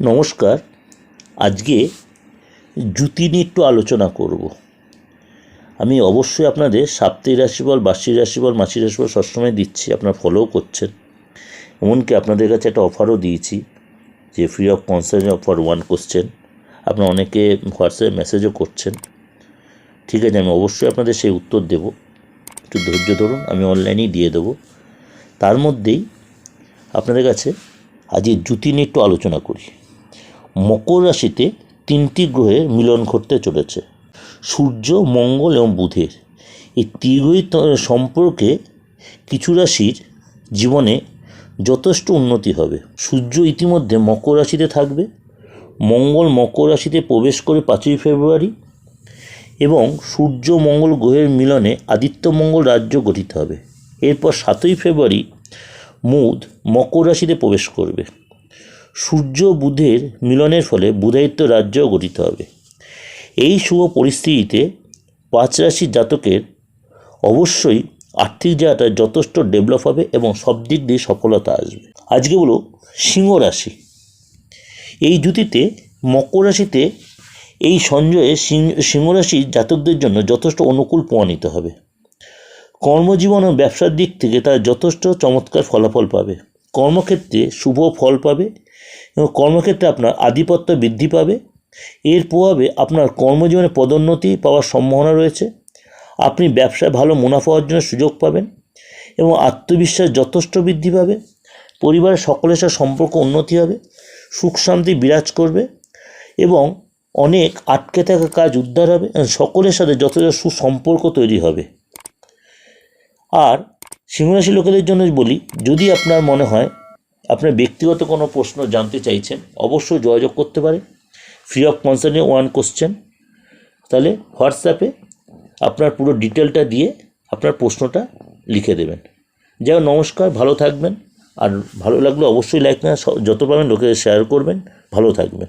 নমস্কার। আজকে জুতি নিয়ে একটু আলোচনা করব। আমি অবশ্যই আপনাদের সাপ্তাহিক রাশিফল, বার্ষিক রাশিফল, মাসিক রাশিফল সবসময় দিচ্ছি, আপনারা ফলোও করছেন। এমনকি আপনাদের কাছে একটা অফারও দিয়েছি যে free of concern offer one question আপনারা অনেকে হোয়াটসঅ্যাপে মেসেজও করছেন। ঠিক আছে, আমি অবশ্যই আপনাদের সেই উত্তর দেব। একটু ধৈর্য ধরুন, আমি অনলাইনেই দিয়ে দেবো। তার মধ্যেই আপনাদের কাছে আজকে জুতি নিয়ে একটু আলোচনা করি। মকর রাশিতে তিনটি গ্রহের মিলন ঘটতে চলেছে, সূর্য, মঙ্গল এবং বুধের। এই তীব্রই সম্পর্কে কিছু রাশির জীবনে যথেষ্ট উন্নতি হবে। সূর্য ইতিমধ্যে মকর রাশিতে থাকবে, মঙ্গল মকর রাশিতে প্রবেশ করে পাঁচই ফেব্রুয়ারি এবং সূর্য, মঙ্গল গ্রহের মিলনে আদিত্য মঙ্গল রাজ্য গঠিত হবে। এরপর সাতই ফেব্রুয়ারি মুদ মকর রাশিতে প্রবেশ করবে। সূর্য বুধের মিলনের ফলে বুধায়িত্ব রাজ্য গঠিত হবে। এই শুভ পরিস্থিতিতে পাঁচ রাশির জাতকের অবশ্যই আর্থিক জায়গাটা যথেষ্ট ডেভেলপ হবে এবং সব দিক দিয়ে সফলতা আসবে। আজকে বলো, সিংহ রাশি। এই জুতিতে মকর রাশিতে এই সঞ্জয়ে সিংহ রাশির জাতকদের জন্য যথেষ্ট অনুকূল প্রমাণিত হবে। কর্মজীবন ও ব্যবসার দিক থেকে তারা যথেষ্ট চমৎকার ফলাফল পাবে। কর্মক্ষেত্রে শুভ ফল পাবে এবং কর্মক্ষেত্রে আপনার আধিপত্য বৃদ্ধি পাবে। এর প্রভাবে আপনার কর্মজীবনে পদোন্নতি পাওয়ার সম্ভাবনা রয়েছে। আপনি ব্যবসায় ভালো মুনাফা অর্জনের সুযোগ পাবেন এবং আত্মবিশ্বাস যথেষ্ট বৃদ্ধি পাবে। পরিবারের সকলের সাথে সম্পর্ক উন্নতি হবে, সুখ শান্তি বিরাজ করবে এবং অনেক আটকে থাকা কাজ উদ্ধার হবে সকলের সাথে যথেষ্ট সুসম্পর্ক তৈরি হবে। আর সিংহরাশি লোকেদের জন্য বলি, যদি আপনার মনে হয় আপনার ব্যক্তিগত কোনো প্রশ্ন জানতে চাইছেন, অবশ্যই যোগাযোগ করতে পারে। ফ্রি অফ কনসার্নে ওয়ান কোশ্চেন তাহলে হোয়াটসঅ্যাপে আপনার পুরো ডিটেলটা দিয়ে আপনার প্রশ্নটা লিখে দেবেন। যাই নমস্কার, ভালো থাকবেন। আর ভালো লাগলে অবশ্যই লাইক না যত পাবেন লোকে শেয়ার করবেন। ভালো থাকবেন।